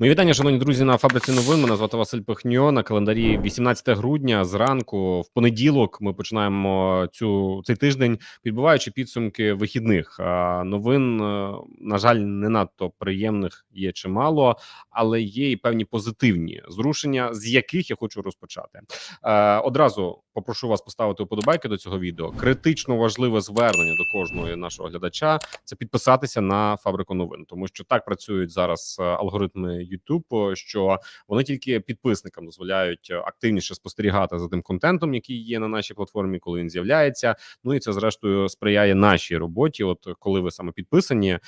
Мої вітання, шановні друзі, на фабриці новин. Мене звати Василь Пихньо. На календарі 18 грудня зранку, в понеділок, ми починаємо цю цей тиждень, підбиваючи підсумки вихідних. Новин е, на жаль, не надто приємних є чимало, але є і певні позитивні зрушення, з яких я хочу розпочати. Е, Одразу попрошу вас поставити уподобайки до цього відео. Критично важливе звернення до кожного нашого глядача це підписатися на фабрику новин, тому що так працюють зараз е, алгоритми YouTube, що вони тільки підписникам дозволяють активніше спостерігати за тим контентом, який є на нашій платформі, коли він з'являється. Ну і це зрештою сприяє нашій роботі. От коли ви саме підписані,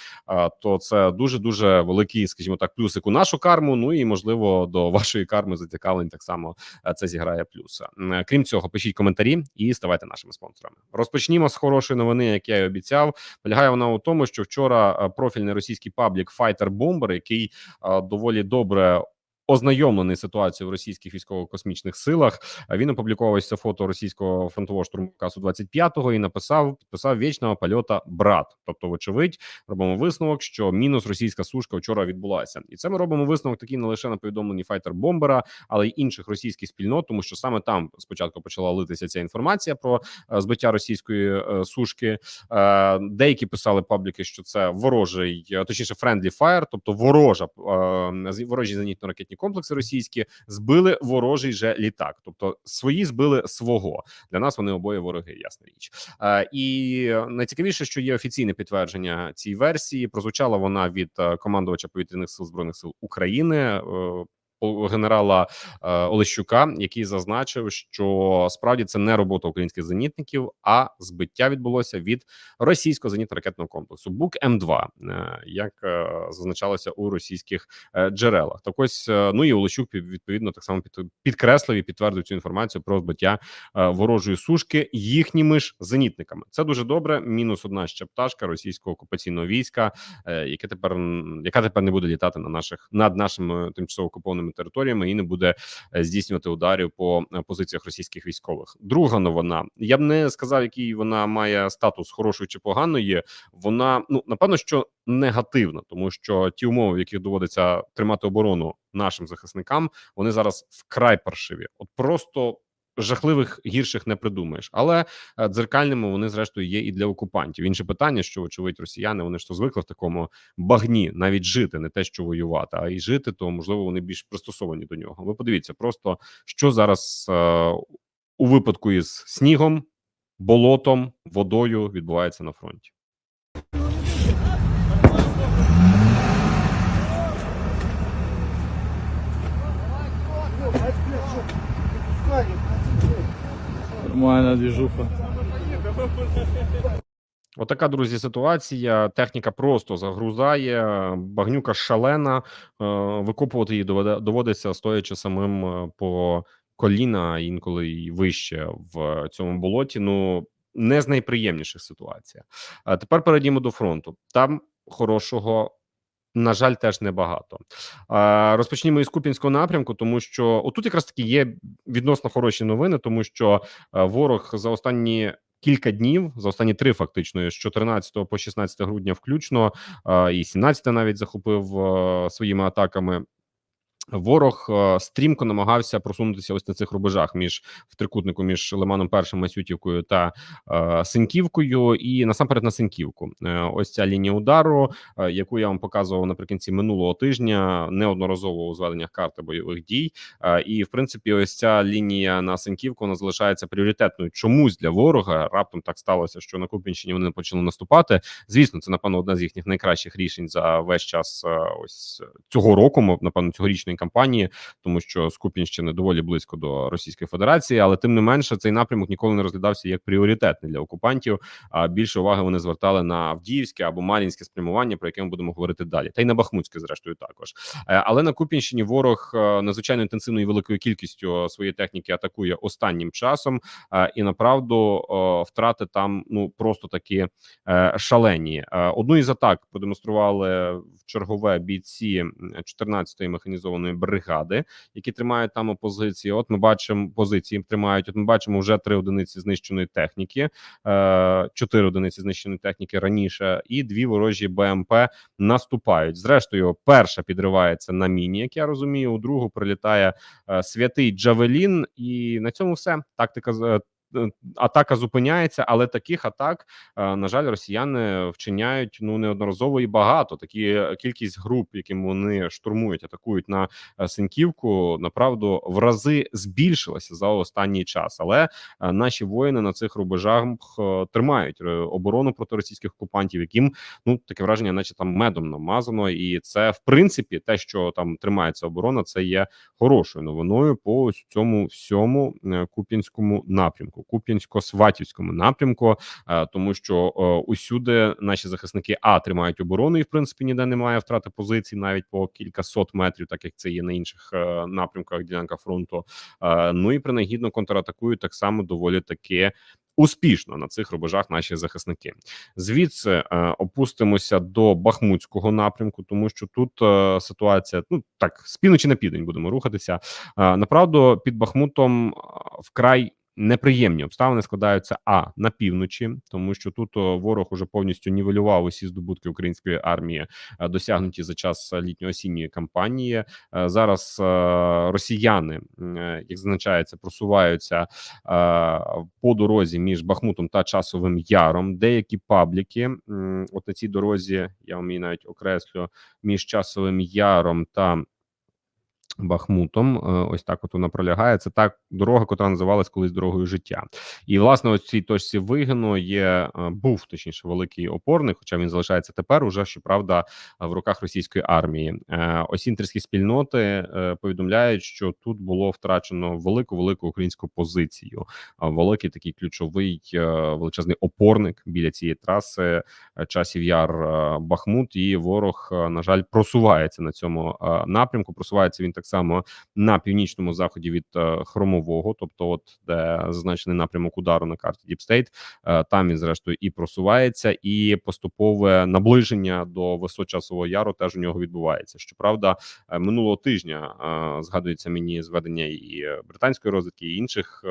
то це дуже дуже великий, скажімо так, плюсик у нашу карму. Ну і можливо до вашої карми зацікавлень так само е, це зіграє плюс. Крім цього, пишіть коментарі і ставайте нашими спонсорами. Розпочнімо з хорошої новини, як я і обіцяв. Полягає вона у тому, що вчора е, профільний російський паблік Fighter Bomber, який е, доволі добре. Ознайомлений ситуацією в російських військово-космічних силах А він опублікувався фото російського фронтового штурмовика су 25 і написав підписав вічного польота брат. Тобто, вочевидь, робимо висновок, що мінус російська сушка вчора відбулася, і це ми робимо висновок такий не лише на повідомленні файтер бомбера, але й інших російських спільнот, тому що саме там спочатку почала литися ця інформація про е, збиття російської е, сушки. Е, деякі писали пабліки, що це ворожий, е, точніше, friendly fire, тобто ворожа е, ворожі зенітно-ракетні комплекси російські збили ворожий же літак. Тобто свої збили свого. Для нас вони обоє вороги, ясна річ. Е, і найцікавіше, що є офіційне підтвердження цій версії. Прозвучала вона від е, командувача повітряних сил збройних сил України. Генерала е, Олещука, який зазначив, що справді це не робота українських зенітників, а збиття відбулося від російського зенітно-ракетного комплексу БУК М2, е, як е, зазначалося у російських джерелах. Так ось ну і Олещук відповідно так само під, підкреслив і підтвердив цю інформацію про збиття ворожої сушки їхніми ж зенітниками. Це дуже добре. Мінус одна ще пташка російського окупаційного війська, яке тепер яка тепер не буде літати на наших над нашими тимчасово окупованими територіями і не буде е, здійснювати ударів по е, позиціях російських військових. Друга новина. Я б не сказав, який вона має статус хорошої чи поганої. Вона ну напевно, що негативна, тому що ті умови, в яких доводиться тримати оборону нашим захисникам, вони зараз вкрай паршиві. От просто. Жахливих гірших не придумаєш, але е, дзеркальними вони зрештою є і для окупантів. Інше питання, що очевидь росіяни вони ж то звикли в такому багні навіть жити, не те, що воювати, а й жити, то можливо вони більш пристосовані до нього. Ви подивіться, просто що зараз е, у випадку із снігом, болотом, водою відбувається на фронті. Нормальна движуха. Отака, друзі, ситуація. Техніка просто загрузає, багнюка шалена. е, Викопувати її доводиться стоячи самим е, по коліна, інколи і вище в цьому болоті. Ну не з найприємніших ситуацій. А тепер перейдімо до фронту. Там хорошого. На жаль, теж небагато. Розпочнімо із Купінського напрямку, тому що отут якраз таки є відносно хороші новини, тому що е, ворог за останні кілька днів, за останні три фактично, з 14 по 16 грудня, включно е, і 17 навіть захопив е, своїми атаками. Ворог е, стрімко намагався просунутися ось на цих рубежах між в трикутнику між Лиманом Першим, Масютівкою та е, Синьківкою, і насамперед на Синьківку. Е, ось ця лінія удару, е, яку я вам показував наприкінці минулого тижня, неодноразово у зведеннях карти бойових дій. Е, і в принципі, ось ця лінія на Синьківку вона залишається пріоритетною чомусь для ворога. Раптом так сталося, що на Купінщині вони почали наступати. Звісно, це напевно одне з їхніх найкращих рішень за весь час е, ось цього року, мов, напевно, цьогорічної кампанії, тому що з Купінщини доволі близько до Російської Федерації, але тим не менше цей напрямок ніколи не розглядався як пріоритетний для окупантів. А більше уваги вони звертали на Авдіївське або Мар'їнське спрямування, про яке ми будемо говорити далі, та й на Бахмутське, зрештою, також. Е, Але на Купінщині ворог е, надзвичайно інтенсивною великою кількістю своєї техніки атакує останнім часом, е, і направду е, втрати там ну просто такі е, шалені. Е, Одну із атак продемонстрували в чергове бійці м, 14-ї механізованої самої бригади, які тримають там опозиції. От ми бачимо позиції тримають. От ми бачимо вже три одиниці знищеної техніки, е, чотири одиниці знищеної техніки раніше, і дві ворожі БМП наступають. Зрештою, перша підривається на міні, як я розумію. У другу прилітає е, святий Джавелін, і на цьому все тактика е, атака зупиняється, але таких атак, е, на жаль, росіяни вчиняють ну неодноразово і багато. Такі е, кількість груп, яким вони штурмують, атакують на е, Синьківку, направду в рази збільшилася за останній час. Але е, наші воїни на цих рубежах е, тримають е, оборону проти російських окупантів, яким ну таке враження, наче там медом намазано, і це в принципі те, що там тримається оборона, це є хорошою новиною по цьому всьому е, куп'янському напрямку, куп'янсько-сватівському напрямку, е, тому що е, усюди наші захисники а тримають оборону, і в принципі ніде немає втрати позицій, навіть по кількасот метрів, так як це є на інших е, напрямках ділянка фронту. Ну і принагідно контратакують так само доволі таки. Успішно на цих рубежах наші захисники звідси е, опустимося до Бахмутського напрямку, тому що тут е, ситуація ну так з півночі на південь будемо рухатися. Е, направду під Бахмутом вкрай неприємні обставини складаються а на півночі, тому що тут ворог уже повністю нівелював усі здобутки української армії, е, досягнуті за час літньо-осінньої кампанії. Е, Зараз е, росіяни, як зазначається, просуваються по дорозі між Бахмутом та Часовим Яром. Деякі пабліки, от на цій дорозі, я вам її навіть окреслю між Часовим Яром та Бахмутом. Е, Ось так от вона пролягає. Це так дорога, котра називалась колись дорогою життя. І власне, ось цій точці вигину є е, був точніше великий опорник, хоча він залишається тепер, уже щоправда, в руках російської армії. Е, Ось інтерські спільноти повідомляють, що тут було втрачено велику велику українську позицію. Великий такий ключовий величезний опорник біля цієї траси. Часів Яр Бахмут, і ворог, на жаль, просувається на цьому напрямку. Просувається він так само на північному заході від е, Хромового, тобто, от де зазначений напрямок удару на карті е, там він зрештою і просувається, і поступове наближення до висот часового яру теж у нього відбувається. Щоправда, е, минулого тижня е, згадується мені зведення і британської розвідки, і інших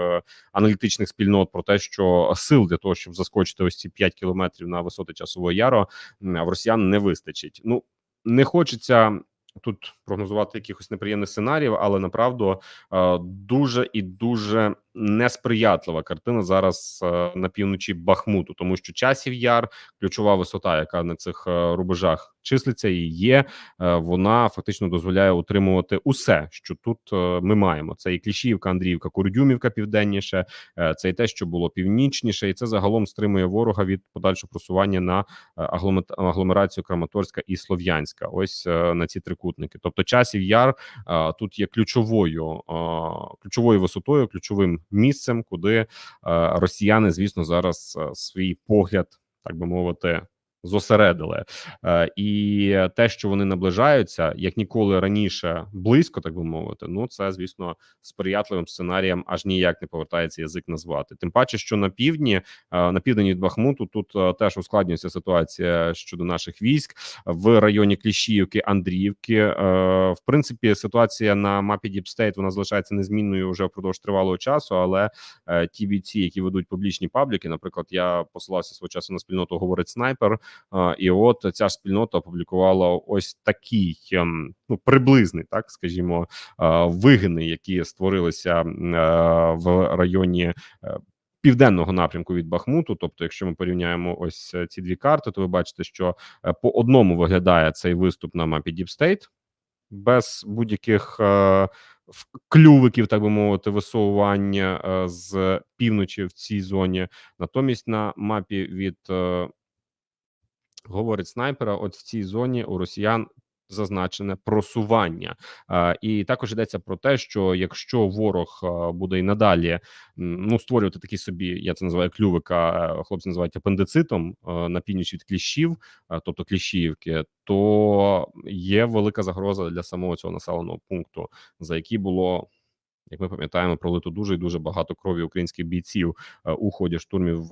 аналітичних спільнот про те, що сил для того, щоб заскочити ось ці 5 кілометрів на висоти часового яру, в росіян не вистачить. Ну не хочеться. Тут прогнозувати якихось неприємних сценаріїв, але направду е, дуже і дуже несприятлива картина зараз е, на півночі Бахмуту, тому що часів яр, ключова висота, яка на цих е, рубежах числиться і є, вона фактично дозволяє утримувати усе, що тут ми маємо. Це і Кліщівка, Андріївка, Курдюмівка південніше, це і те, що було північніше, і це загалом стримує ворога від подальшого просування на агломерацію Краматорська і Слов'янська. Ось на ці трикутники. Тобто, часів яр тут є ключовою ключовою висотою, ключовим місцем, куди росіяни, звісно, зараз свій погляд, так би мовити. Зосередили е, і те, що вони наближаються як ніколи раніше, близько, так би мовити. Ну це звісно сприятливим сценарієм, аж ніяк не повертається язик назвати. Тим паче, що на півдні, е, на південь від Бахмуту, тут е, теж ускладнюється ситуація щодо наших військ в районі Кліщіївки, Андріївки. В принципі, ситуація на мапі State, вона залишається незмінною вже впродовж тривалого часу. Але ті бійці, які ведуть публічні пабліки, наприклад, я посилався свого часу на спільноту говорить снайпер. Е, І от ця ж спільнота опублікувала ось такий ем, ну приблизний, так скажімо, е, вигини, які створилися е, в районі. Південного напрямку від Бахмуту, тобто, якщо ми порівняємо ось ці дві карти, то ви бачите, що по одному виглядає цей виступ на мапі State без будь-яких е, клювиків, так би мовити, висовування е, з півночі в цій зоні. Натомість на мапі від говорить снайпера, от в цій зоні у росіян зазначене просування. Е, і також йдеться про те, що якщо ворог е, буде і надалі ну створювати такі собі, я це називаю клювика, е, хлопці називають апендицитом на північ від кліщів, тобто кліщівки, то є велика загроза для самого цього населеного пункту, за який було. Як ми пам'ятаємо, пролито дуже і дуже багато крові українських бійців у ході штурмів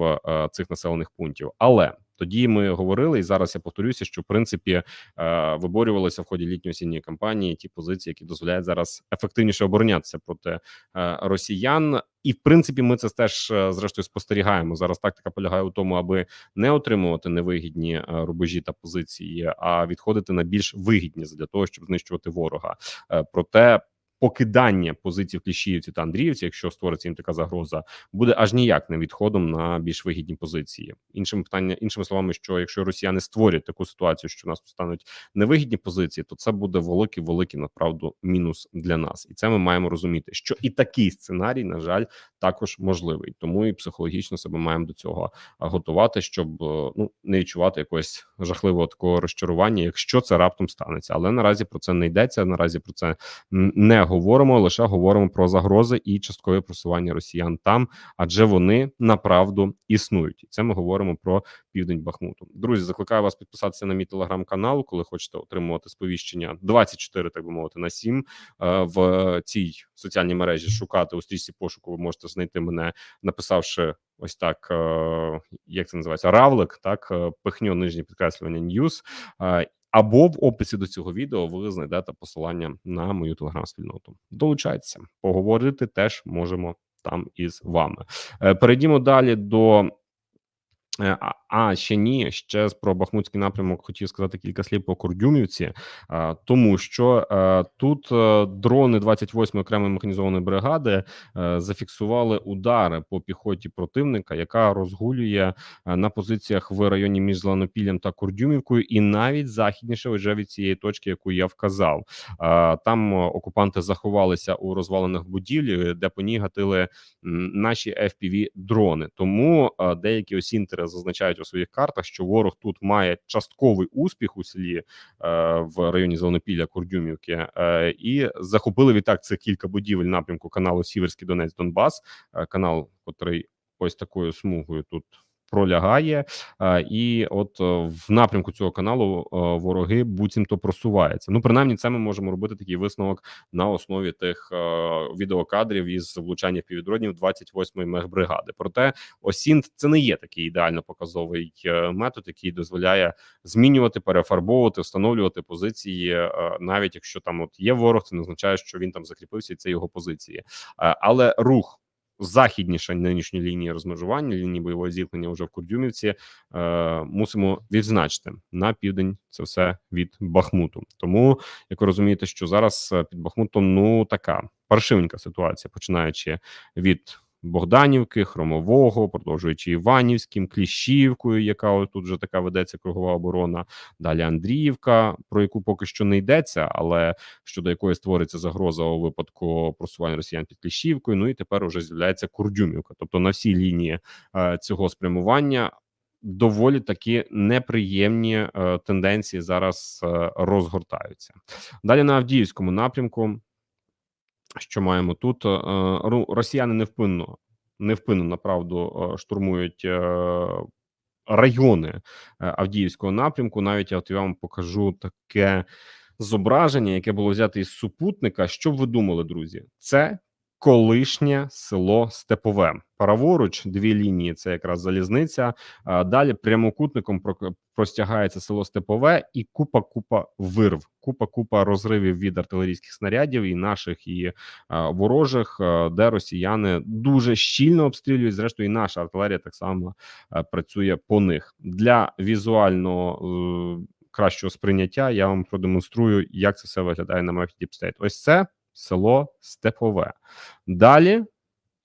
цих населених пунктів. Але Тоді ми говорили, і зараз я повторюся, що в принципі е, виборювалися в ході літньої осінньої кампанії ті позиції, які дозволяють зараз ефективніше оборонятися проти е, росіян. І в принципі, ми це теж е, зрештою спостерігаємо. Зараз тактика полягає у тому, аби не отримувати невигідні рубежі та позиції, а відходити на більш вигідні для того, щоб знищувати ворога. Проте покидання позицій в Кліщіївці та Андріївці, якщо створиться їм така загроза, буде аж ніяк не відходом на більш вигідні позиції. Іншим питання, іншими словами, що якщо росіяни створять таку ситуацію, що у нас стануть невигідні позиції, то це буде великий, великий направду мінус для нас, і це ми маємо розуміти, що і такий сценарій, на жаль, також можливий. Тому і психологічно себе маємо до цього готувати, щоб е, ну не відчувати якогось жахливого такого розчарування, якщо це раптом станеться. Але наразі про це не йдеться. Наразі про це не говоримо лише говоримо про загрози і часткове просування росіян там, адже вони направду існують. І це ми говоримо про південь Бахмуту. Друзі, закликаю вас підписатися на мій телеграм-канал, коли хочете отримувати сповіщення 24, так би мовити, на 7 е, в цій соціальній мережі. Шукати у стрічці пошуку. Ви можете знайти мене, написавши. Ось так, е, як це називається, равлик, так е, пихньо нижнє підкреслювання е, або в описі до цього відео ви знайдете посилання на мою телеграм-спільноту. Долучайтеся, поговорити теж можемо там із вами. Перейдімо далі до. А, ще ні, ще про Бахмутський напрямок хотів сказати кілька слів по Кордюмівці, тому що е, тут е, дрони 28-ї окремої механізованої бригади е, зафіксували удари по піхоті противника, яка розгулює на позиціях в районі між Зеленопіллям та Курдюмівкою, і навіть західніше вже від цієї точки, яку я вказав. Там окупанти заховалися у розвалених будівлі, де по ній гатили наші fpv дрони. Тому деякі осінтери зазначають у своїх картах, що ворог тут має частковий успіх у селі е, в районі Зеленопілля Курдюмівки, е, і захопили відтак це кілька будівель напрямку каналу Сіверський Донець Донбас, е, канал, котрий ось такою смугою тут. Пролягає, е, і от е, в напрямку цього каналу е, вороги буцімто просуваються. Ну, принаймні, це ми можемо робити такий висновок на основі тих відеокадрів із влучання півдронів 28-ї мехбригади. Проте Осінт це не є такий ідеально показовий метод, який дозволяє змінювати, перефарбовувати, встановлювати позиції, навіть якщо там от є ворог, це не означає, що він там закріпився, і це його позиції. Але рух західніше нинішньої лінії розмежування, лінії бойового зіткнення вже в Курдюмівці, е, мусимо відзначити на південь це все від Бахмуту. Тому як ви розумієте, що зараз е, під Бахмутом ну така паршивенька ситуація, починаючи від Богданівки, Хромового, продовжуючи Іванівським, Кліщівкою, яка тут вже така ведеться кругова оборона. Далі Андріївка, про яку поки що не йдеться, але щодо якої створиться загроза у випадку просування росіян під Кліщівкою. Ну і тепер уже з'являється Курдюмівка. Тобто на всій лінії е, цього спрямування. Доволі такі неприємні е, тенденції зараз е, розгортаються. Далі на Авдіївському напрямку що маємо тут? Е, ру- Росіяни невпинно, невпинно направду е, штурмують е, райони е, Авдіївського напрямку. Навіть я от я вам покажу таке зображення, яке було взяте із супутника. Що б ви думали, друзі? Це колишнє село Степове. Праворуч дві лінії це якраз залізниця. Далі прямокутником простягається село Степове і купа купа вирв, купа купа розривів від артилерійських снарядів і наших і ворожих, де росіяни дуже щільно обстрілюють. Зрештою, і наша артилерія так само працює по них для візуального. е, Кращого сприйняття я вам продемонструю, як це все виглядає на мапі State. Ось це село Степове. Далі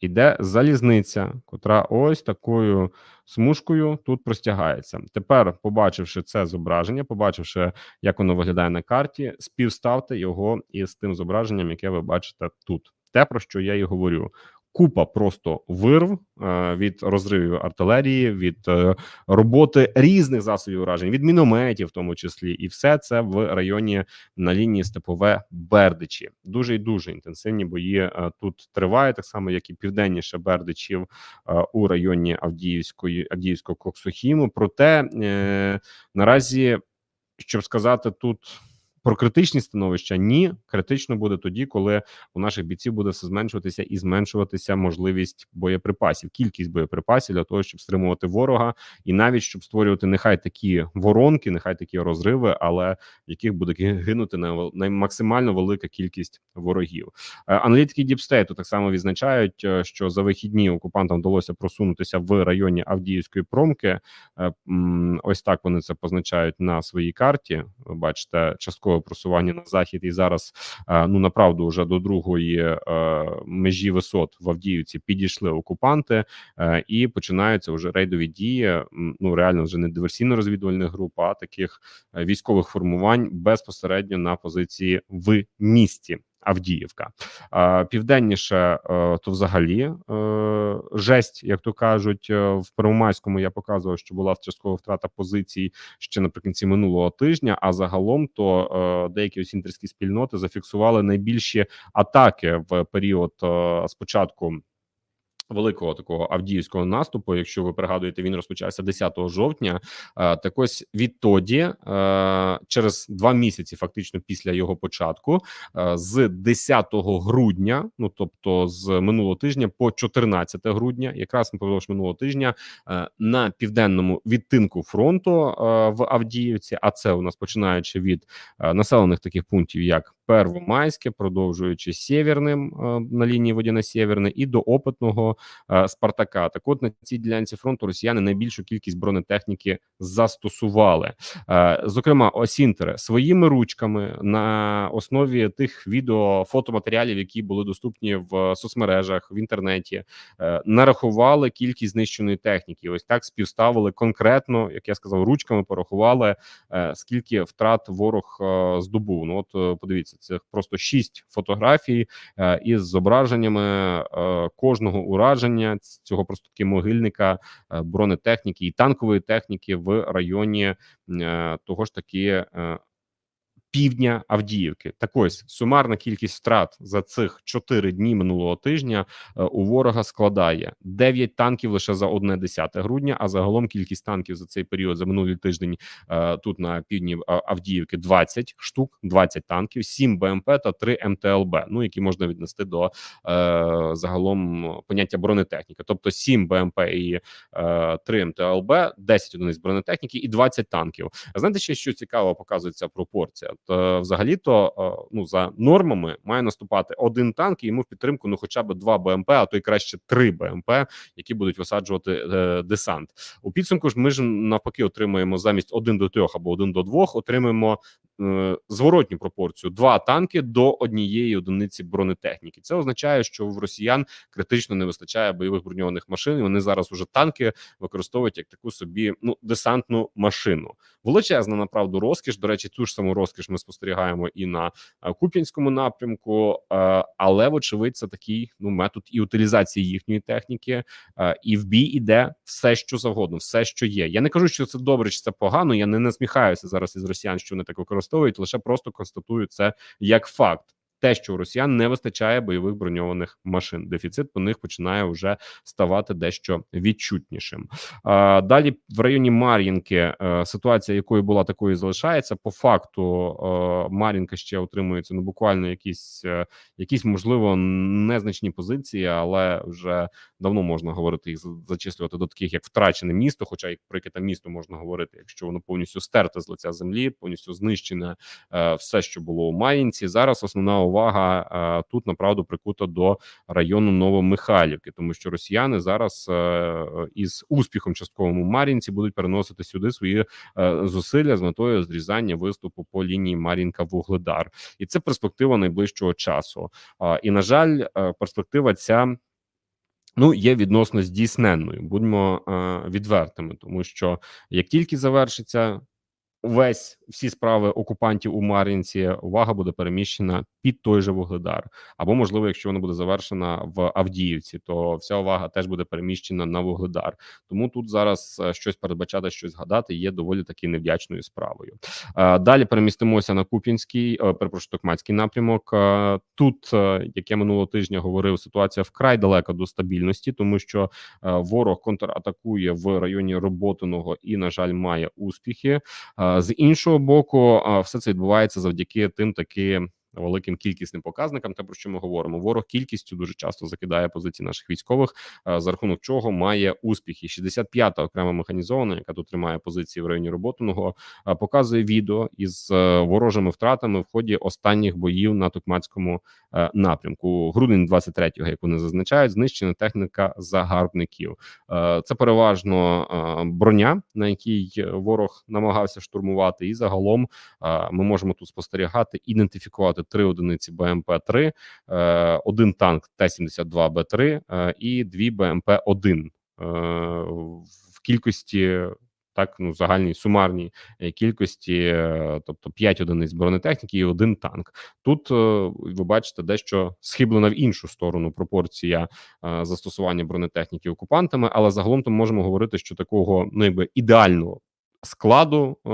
йде залізниця, котра ось такою смужкою тут простягається. Тепер, побачивши це зображення, побачивши, як воно виглядає на карті, співставте його із тим зображенням, яке ви бачите тут. Те, про що я і говорю. Купа просто вирв е, від розривів артилерії, від е, роботи різних засобів уражень, від мінометів, в тому числі, і все це в районі на лінії Степове Бердичі. Дуже і дуже інтенсивні бої е, тут тривають, так само як і південніше Бердичів у районі Авдіївської Авдіївського Коксохіму. Проте наразі, щоб сказати, тут про критичні становища ні, критично буде тоді, коли у наших бійців буде все зменшуватися і зменшуватися можливість боєприпасів, кількість боєприпасів для того, щоб стримувати ворога, і навіть щоб створювати нехай такі воронки, нехай такі розриви, але в яких буде гинути най- максимально велика кількість ворогів. Е, Аналітики Діпстейту так само відзначають, е, що за вихідні окупантам вдалося просунутися в районі Авдіївської промки. Е, Ось так вони це позначають на своїй карті. Ви бачите, часткове просування на захід, і зараз е, ну направду вже до другої е, межі висот в Авдіївці підійшли окупанти, е, і починаються вже рейдові дії. Ну реально вже не диверсійно-розвідувальних груп, а таких військових формувань безпосередньо на позиції в місті. Авдіївка південніше, е, то взагалі е, жесть, як то кажуть, е, в Первомайському я показував, що була часткова втрата позицій ще наприкінці минулого тижня. А загалом, то деякі осінтерські спільноти зафіксували найбільші атаки в період спочатку. Великого такого авдіївського наступу, якщо ви пригадуєте, він розпочався 10 жовтня. Е, Так ось відтоді, е, через два місяці, фактично після його початку, е, з 10 грудня, ну тобто з минулого тижня по 14 грудня, якраз впродовж минулого тижня, на південному відтинку фронту в Авдіївці. А це у нас починаючи від населених таких пунктів, як Первомайське, продовжуючи Сєвєрним е, на лінії Водяна-Сєвєрне і до опитного е, Спартака. Так, от на цій ділянці фронту росіяни найбільшу кількість бронетехніки застосували. Е, Зокрема, Осінтере своїми ручками на основі тих відео фотоматеріалів, які були доступні в соцмережах в інтернеті, нарахували кількість знищеної техніки. Ось так співставили конкретно, як я сказав, ручками порахували скільки втрат ворог здобув. Ну от подивіться, це просто шість фотографій е, із зображеннями е, кожного ураження цього просто таки могильника е, бронетехніки і танкової техніки в районі того ж таки. Е, Півдня Авдіївки, так ось сумарна кількість втрат за цих чотири дні минулого тижня е, у ворога складає 9 танків лише за одне 10 грудня. А загалом кількість танків за цей період за минулий тиждень е, тут на півдні Авдіївки 20 штук, 20 танків, 7 БМП та 3 МТЛБ. Ну які можна віднести до е, загалом поняття бронетехніка, тобто 7 БМП і е, 3 МТЛБ, 10 одиниць бронетехніки і 20 танків. Знаєте, ще що цікаво показується пропорція? Е, взагалі-то е, ну за нормами має наступати один танк і йому в підтримку ну хоча б два БМП, а то й краще три БМП, які будуть висаджувати е, десант. У підсумку ж ми ж навпаки отримуємо замість один до трьох або один до двох, отримуємо е, зворотню пропорцію: два танки до однієї одиниці бронетехніки. Це означає, що в росіян критично не вистачає бойових броньованих машин. і Вони зараз уже танки використовують як таку собі ну десантну машину. Величезна направду розкіш. До речі, ту ж саму розкіш ми спостерігаємо і на е, Куп'янському напрямку, е, але вочевидь, це такий ну метод і утилізації їхньої техніки, е, і в бій іде все, що завгодно, все, що є. Я не кажу, що це добре, чи це погано. Я не насміхаюся зараз із росіян, що вони так використовують. Лише просто констатую це як факт. Те, що у росіян не вистачає бойових броньованих машин, дефіцит по них починає вже ставати дещо відчутнішим. А, далі в районі Мар'їнки е, ситуація, якою була такою, залишається. По факту е, Мар'їнка ще отримується ну буквально якісь, е, якісь можливо незначні позиції, але вже давно можна говорити їх за- зачислювати до таких як втрачене місто. Хоча як про яке там місто можна говорити, якщо воно повністю стерте з лиця землі, повністю знищене все, що було у Мар'їнці. Зараз основна увага тут направду прикута до району Новомихайлівки, тому що росіяни зараз е, із успіхом частковим у Мар'їнці будуть переносити сюди свої е, зусилля з метою зрізання виступу по лінії Мар'їнка Вугледар, і це перспектива найближчого часу. І на жаль, е, перспектива ця. Ну, є відносно здійсненною, будьмо е, відвертими, тому що як тільки завершиться весь всі справи окупантів у Мар'їнці, увага буде переміщена під той же Вугледар. Або, можливо, якщо вона буде завершена в Авдіївці, то вся увага теж буде переміщена на Вугледар. Тому тут зараз е, щось передбачати, щось згадати є доволі таки невдячною справою. Е, Далі перемістимося на Куп'янський, е, перепрошую, Токмацький напрямок. Тут, як я минулого тижня говорив, ситуація вкрай далека до стабільності, тому що ворог контратакує в районі Роботиного і, на жаль, має успіхи. З іншого боку, все це відбувається завдяки тим таки великим кількісним показникам. Те про що ми говоримо, ворог кількістю дуже часто закидає позиції наших військових, за рахунок чого має успіхи. 65-та окрема механізована, яка тут тримає позиції в районі Роботиного, показує відео із е, ворожими втратами в ході останніх боїв на Токмацькому е, напрямку. Грудень 23-го, як вони зазначають, знищена техніка загарбників. Е, Це переважно е, броня, на якій ворог намагався штурмувати, і загалом е, ми можемо тут спостерігати, ідентифікувати три одиниці БМП-3, е, один танк Т-72Б3 е, і дві БМП-1 е, в кількості. Так, ну загальній сумарній кількості, тобто 5 одиниць бронетехніки і один танк. Тут ви бачите дещо схиблена в іншу сторону пропорція застосування бронетехніки окупантами, але загалом то можемо говорити, що такого ну якби ідеального складу е,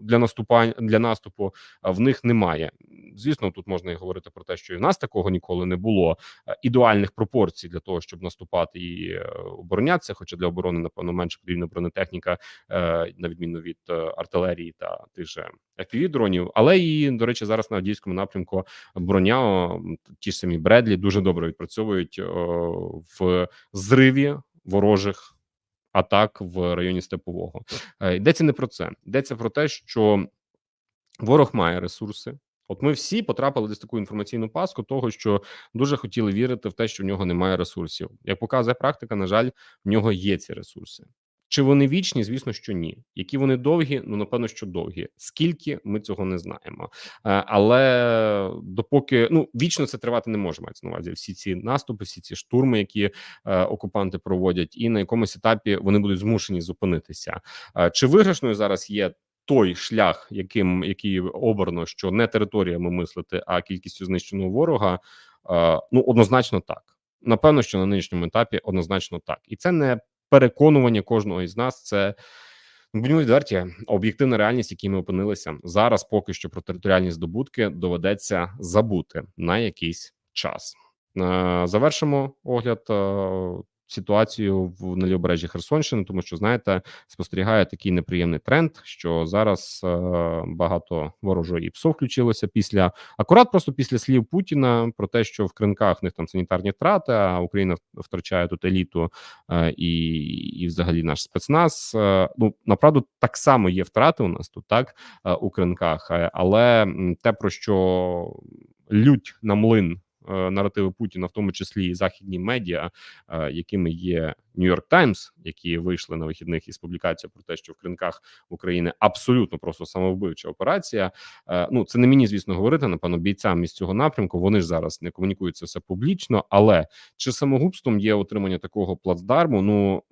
для наступань для наступу в них немає. Звісно, тут можна і говорити про те, що і в нас такого ніколи не було е, ідеальних пропорцій для того, щоб наступати і е, оборонятися. Хоча для оборони напевно менше потрібна бронетехніка, на відміну від артилерії та тих же fpv дронів. Але і до речі, зараз на Авдіївському напрямку броня ті ж самі Бредлі дуже добре відпрацьовують в зриві ворожих атак в районі Степового. Е, Йдеться не про це. Йдеться про те, що ворог має ресурси. От ми всі потрапили десь таку інформаційну паску, того що дуже хотіли вірити в те, що в нього немає ресурсів. Як показує практика, на жаль, в нього є ці ресурси. Чи вони вічні? Звісно, що ні. Які вони довгі? Ну напевно, що довгі. Скільки ми цього не знаємо. Е, Але допоки ну вічно це тривати не може. Мається на увазі всі ці наступи, всі ці штурми, які е, окупанти проводять, і на якомусь етапі вони будуть змушені зупинитися. Е, Чи виграшною зараз є той шлях, яким який обрано, що не територіями мислити, а кількістю знищеного ворога? Е, Ну однозначно так. Напевно, що на нинішньому етапі однозначно так, і це не переконування кожного із нас. Це ну, будьмо відверті, об'єктивна реальність, якій ми опинилися зараз. Поки що про територіальні здобутки доведеться забути на якийсь час. Е, Завершимо огляд е, ситуацію в на лівобережжі Херсонщини, тому що знаєте, спостерігає такий неприємний тренд, що зараз е, багато ворожої ПСО включилося після акурат, просто після слів Путіна про те, що в кринках в них там санітарні втрати, а Україна втрачає тут еліту е, і, і взагалі наш спецназ. Е, ну направду так само є втрати у нас тут, так е, у кринках, е, але те про що лють на млин наративи Путіна, в тому числі і західні медіа, е, якими є Нью-Йорк Таймс, які вийшли на вихідних із публікацією про те, що в кринках України абсолютно просто самовбивча операція. Е, Ну це не мені, звісно, говорити. Напевно, бійцям із цього напрямку. Вони ж зараз не комунікують це все публічно. Але чи самогубством є отримання такого плацдарму? Ну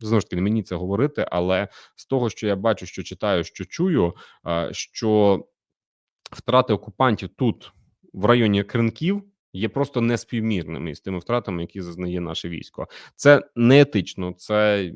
знову ж таки, не мені це говорити, але з того, що я бачу, що читаю, що чую, е, що втрати окупантів тут в районі кринків є просто неспівмірними з тими втратами, які зазнає наше військо. Це не етично, це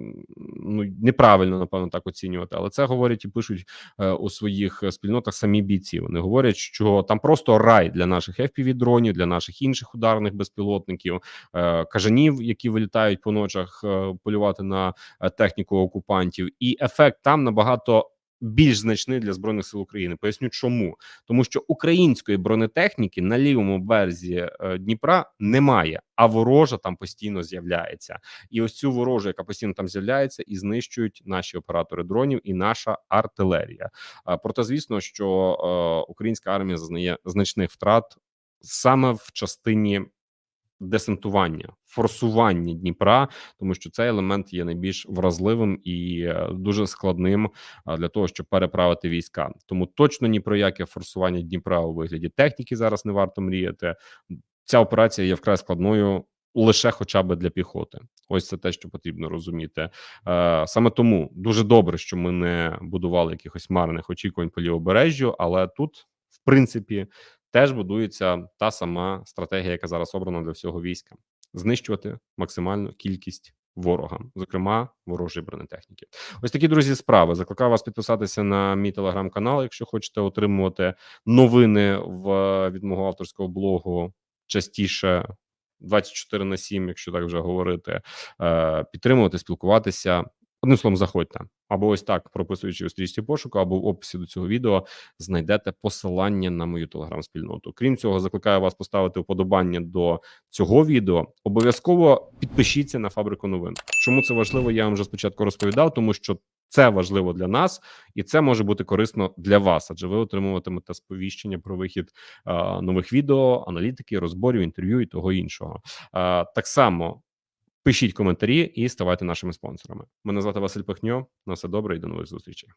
ну неправильно, напевно, так оцінювати. Але це говорять і пишуть е, у своїх е, спільнотах самі бійці. Вони говорять, що там просто рай для наших fpv дронів, для наших інших ударних безпілотників, е, кажанів, які вилітають по ночах е, полювати на е, техніку окупантів, і ефект там набагато більш значний для збройних сил України. Поясню, чому тому, що української бронетехніки на лівому березі е, Дніпра немає, а ворожа там постійно з'являється. І ось цю ворожу, яка постійно там з'являється, і знищують наші оператори дронів і наша артилерія. А, Проте, звісно, що е, українська армія зазнає значних втрат саме в частині десантування, форсування Дніпра, тому що цей елемент є найбільш вразливим і е, дуже складним для того, щоб переправити війська. Тому точно ні про яке форсування Дніпра у вигляді техніки зараз не варто мріяти. Ця операція є вкрай складною. Лише хоча б для піхоти, ось це те, що потрібно розуміти. Е, саме тому дуже добре, що ми не будували якихось марних очікувань по лівобережжю, але тут, в принципі, теж будується та сама стратегія, яка зараз обрана для всього війська: знищувати максимальну кількість ворога, зокрема ворожої бронетехніки. Ось такі друзі справи. Закликаю вас підписатися на мій телеграм-канал, якщо хочете отримувати новини в від мого авторського блогу частіше. 24 на 7, якщо так вже говорити, е, підтримувати, спілкуватися. Одним словом, заходьте або ось так, прописуючи у стрічці пошуку, або в описі до цього відео знайдете посилання на мою телеграм-спільноту. Крім цього, закликаю вас поставити вподобання до цього відео. Обов'язково підпишіться на фабрику новин. Чому це важливо? Я вам вже спочатку розповідав, тому що це важливо для нас, і це може бути корисно для вас, адже ви отримуватимете сповіщення про вихід е, нових відео, аналітики, розборів, інтерв'ю і того іншого. Е, так само пишіть коментарі і ставайте нашими спонсорами. Мене звати Василь Пихньо. На все добре і до нових зустрічей.